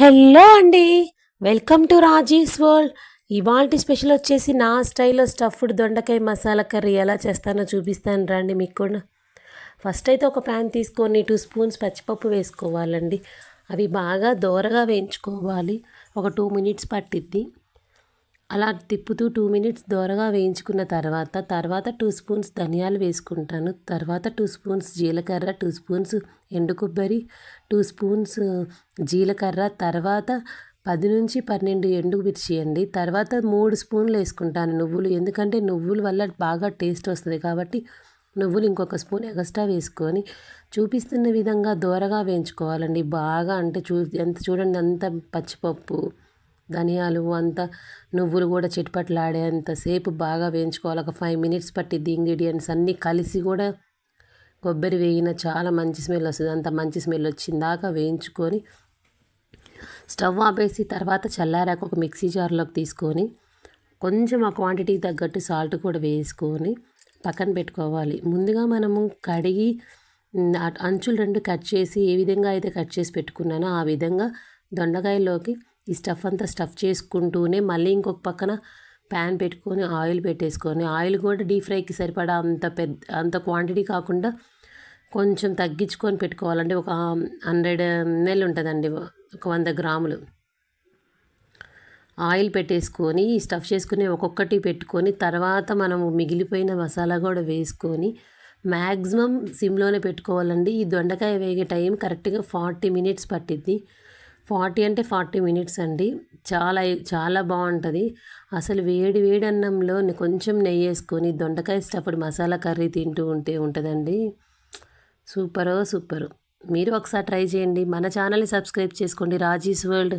Hello అండి. Welcome to Raji's world. ఇవాళ special వచ్చేసి నా స్టైల్లో స్టఫ్డ్ దొండకాయ మసాలా కర్రీ ఎలా చేస్తానో చూపిస్తాను రండి మీకు కూడా. ఫస్ట్ అయితే ఒక ప్యాన్ తీసుకొని టూ స్పూన్స్ పచ్చిపప్పు వేసుకోవాలండి. అవి బాగా దోరగా వేయించుకోవాలి. ఒక టూ మినిట్స్ పట్టిద్ది. అలా తిప్పుతూ టూ మినిట్స్ దోరగా వేయించుకున్న తర్వాత తర్వాత టూ స్పూన్స్ ధనియాలు వేసుకుంటాను. తర్వాత టూ స్పూన్స్ జీలకర్ర టూ స్పూన్స్ ఎండు కొబ్బరి టూ స్పూన్స్ జీలకర్ర తర్వాత పది నుంచి పన్నెండు ఎండు మిర్చి అండి. తర్వాత మూడు స్పూన్లు వేసుకుంటాను నువ్వులు ఎందుకంటే నువ్వుల వల్ల బాగా టేస్ట్ వస్తుంది కాబట్టి నువ్వులు ఇంకొక స్పూన్ ఎగస్ట్రా వేసుకొని చూపిస్తున్న విధంగా దోరగా వేయించుకోవాలండి. బాగా అంటే చూ ఎంత చూడండి అంత పచ్చిపప్పు ధనియాలు అంతా నువ్వులు కూడా చిట్పట్లాడేంతసేపు బాగా వేయించుకోవాలి. ఒక ఫైవ్ మినిట్స్ పట్టిద్ది ఇంగ్రీడియంట్స్ అన్నీ కలిసి కూడా కొబ్బరి వేగిన చాలా మంచి స్మెల్ వస్తుంది. అంత మంచి స్మెల్ వచ్చిందాకా వేయించుకొని స్టవ్ ఆపేసి తర్వాత చల్లారాక ఒక మిక్సీ జార్లోకి తీసుకొని కొంచెం ఆ క్వాంటిటీకి తగ్గట్టు సాల్ట్ కూడా వేసుకొని పక్కన పెట్టుకోవాలి. ముందుగా మనము కడిగి అంచులు రెండు కట్ చేసి ఏ విధంగా అయితే కట్ చేసి పెట్టుకున్నానో ఆ విధంగా దొండకాయలోకి ఈ స్టఫ్ అంతా స్టఫ్ చేసుకుంటూనే మళ్ళీ ఇంకొక పక్కన ప్యాన్ పెట్టుకొని ఆయిల్ పెట్టేసుకొని ఆయిల్ కూడా డీప్ ఫ్రైకి సరిపడా అంత పెద్ద అంత క్వాంటిటీ కాకుండా కొంచెం తగ్గించుకొని పెట్టుకోవాలంటే ఒక హండ్రెడ్ ఎంఎల్ ఉంటుందండి ఒక వంద గ్రాములు. ఆయిల్ పెట్టేసుకొని స్టఫ్ చేసుకుని ఒక్కొక్కటి పెట్టుకొని తర్వాత మనము మిగిలిపోయిన మసాలా కూడా వేసుకొని మ్యాక్సిమం సిమ్లోనే పెట్టుకోవాలండి. ఈ దొండకాయ వేగే టైం కరెక్ట్గా ఫార్టీ మినిట్స్ పట్టిద్ది. ఫార్టీ అంటే ఫార్టీ మినిట్స్ అండి. చాలా చాలా బాగుంటుంది. అసలు వేడి వేడి అన్నంలో కొంచెం నెయ్యి వేసుకొని దొండకాయ స్టఫ్డ్ మసాలా కర్రీ తింటూ ఉంటే ఉంటుందండి. సూపరో సూపరు. మీరు ఒకసారి ట్రై చేయండి. మన ఛానల్ని సబ్స్క్రైబ్ చేసుకోండి. రాజీస్ వరల్డ్.